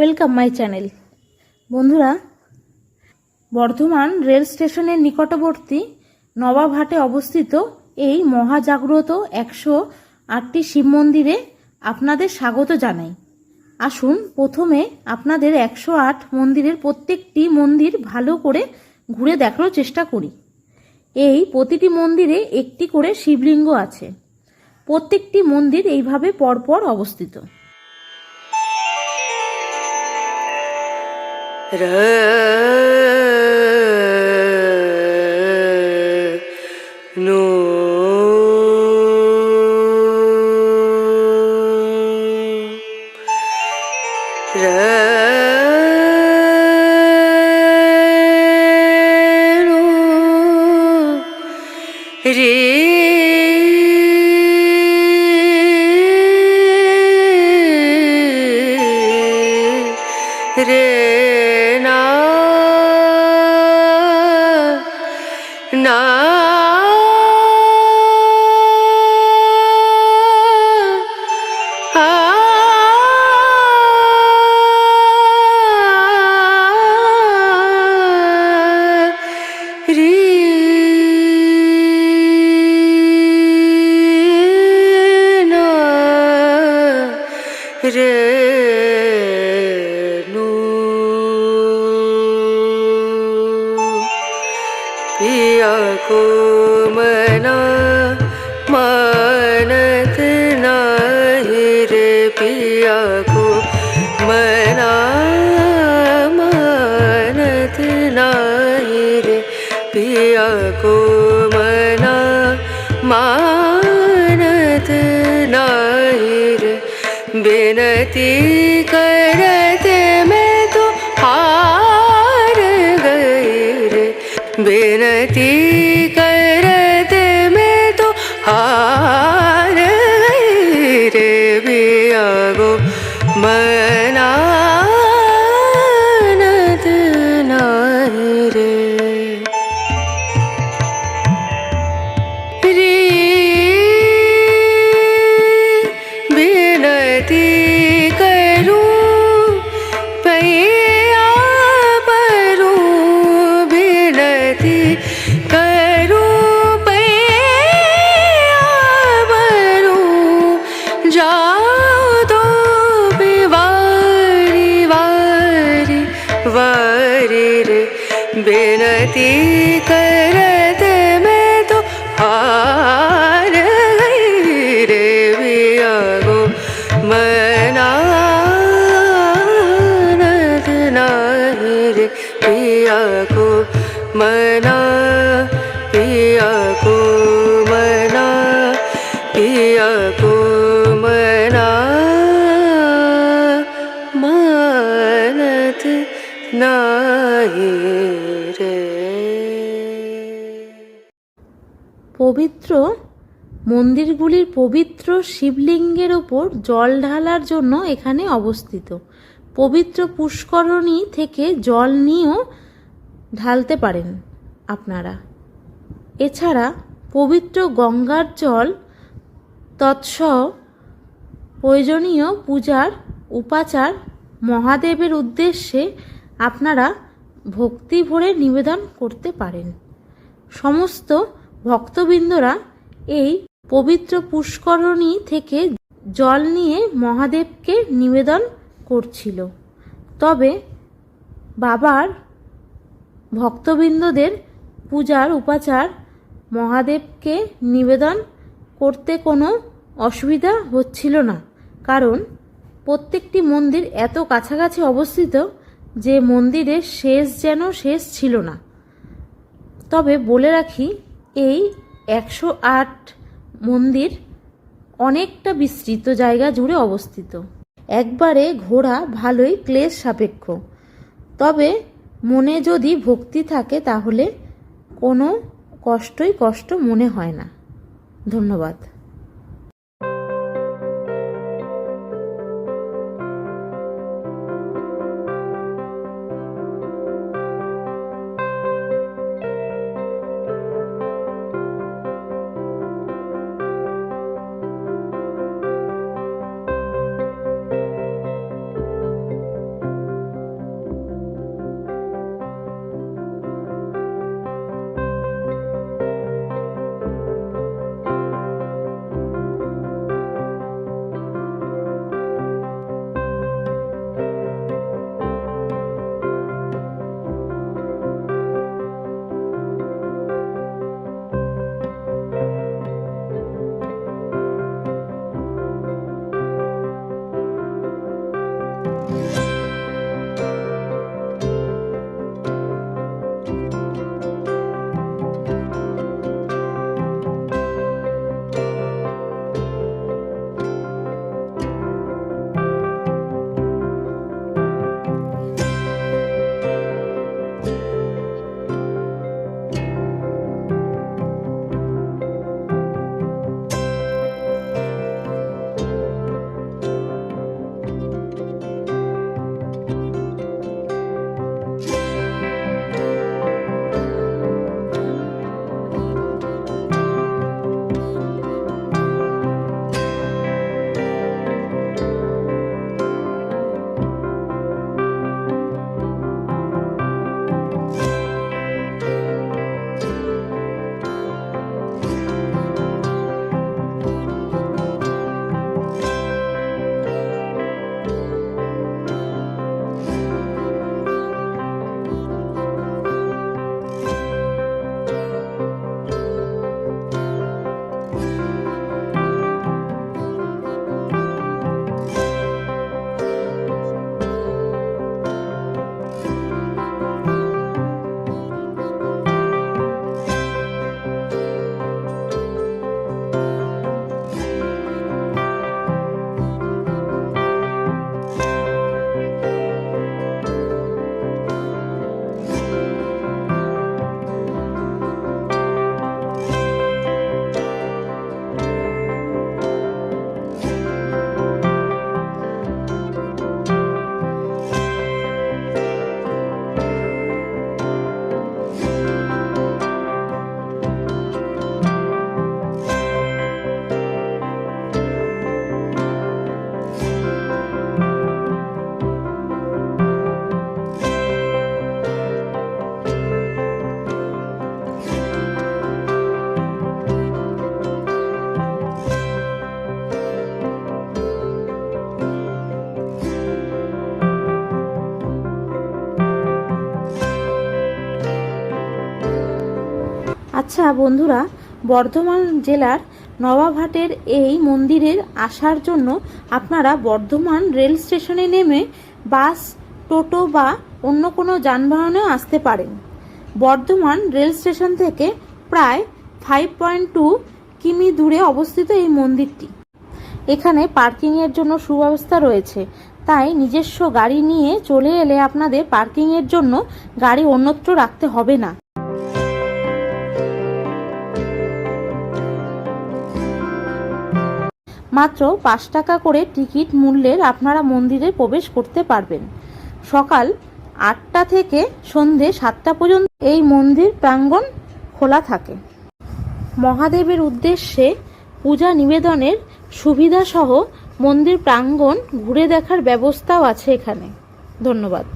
Welcome my channel. বন্ধুরা, Bardhaman rail স্টেশনের নিকটবর্তী নবাবহাটে অবস্থিত এই মহাজাগ্রত একশো আটটি শিব মন্দিরে আপনাদের স্বাগত জানাই। আসুন, প্রথমে আপনাদের একশো আট মন্দিরের প্রত্যেকটি মন্দির ভালো করে ঘুরে দেখানোর চেষ্টা করি। এই প্রতিটি মন্দিরে একটি করে শিবলিঙ্গ আছে। প্রত্যেকটি মন্দির এইভাবে পরপর অবস্থিত। Yeah. मना रे बिनती নাই রে পবিত্র মন্দিরগুলির পবিত্র শিবলিঙ্গের ওপর জল ঢালার জন্য এখানে অবস্থিত। পবিত্র পুষ্করণী থেকে জল নিয়েও ঢালতে পারেন আপনারা। এছাড়া পবিত্র গঙ্গার জল তৎস প্রয়োজনীয় পূজার, উপাচার মহাদেবের উদ্দেশ্যে আপনারা ভক্তি ভরে নিবেদন করতে পারেন। সমস্ত ভক্তবৃন্দরা এই পবিত্র পুষ্করণী থেকে জল নিয়ে মহাদেবকে নিবেদন করছিল। তবে বাবার ভক্তবৃন্দদের পূজার উপাচার মহাদেবকে নিবেদন করতে কোনো অসুবিধা হচ্ছিল না, কারণ প্রত্যেকটি মন্দির এত কাছাকাছি অবস্থিত যে মন্দিরের শেষ যেন শেষ ছিল না। তবে বলে রাখি, এই একশো আট মন্দির অনেকটা বিস্তৃত জায়গা জুড়ে অবস্থিত। একবারে ঘোরা ভালোই ক্লেশ সাপেক্ষ। তবে মনে যদি ভক্তি থাকে, তাহলে কোনো কষ্টই কষ্ট মনে হয় না। ধন্যবাদ। আচ্ছা বন্ধুরা, বর্ধমান জেলার নবাবহাটের এই মন্দিরের আসার জন্য আপনারা বর্ধমান রেল স্টেশনে নেমে বাস, টোটো বা অন্য কোনো যানবাহনেও আসতে পারেন। বর্ধমান রেল স্টেশন থেকে প্রায় ফাইভ পয়েন্ট টু কিমি দূরে অবস্থিত এই মন্দিরটি। এখানে পার্কিংয়ের জন্য সুব্যবস্থা রয়েছে। তাই নিজস্ব গাড়ি নিয়ে চলে এলে আপনাদের পার্কিংয়ের জন্য গাড়ি অন্যত্র রাখতে হবে না। মাত্র পাঁচ টাকা করে টিকিট মূল্যের আপনারা মন্দিরে প্রবেশ করতে পারবেন। সকাল আটটা থেকে সন্ধে সাতটা পর্যন্ত এই মন্দির প্রাঙ্গণ খোলা থাকে। মহাদেবের উদ্দেশ্যে পূজা নিবেদনের সুবিধাসহ মন্দির প্রাঙ্গণ ঘুরে দেখার ব্যবস্থাও আছে এখানে। ধন্যবাদ।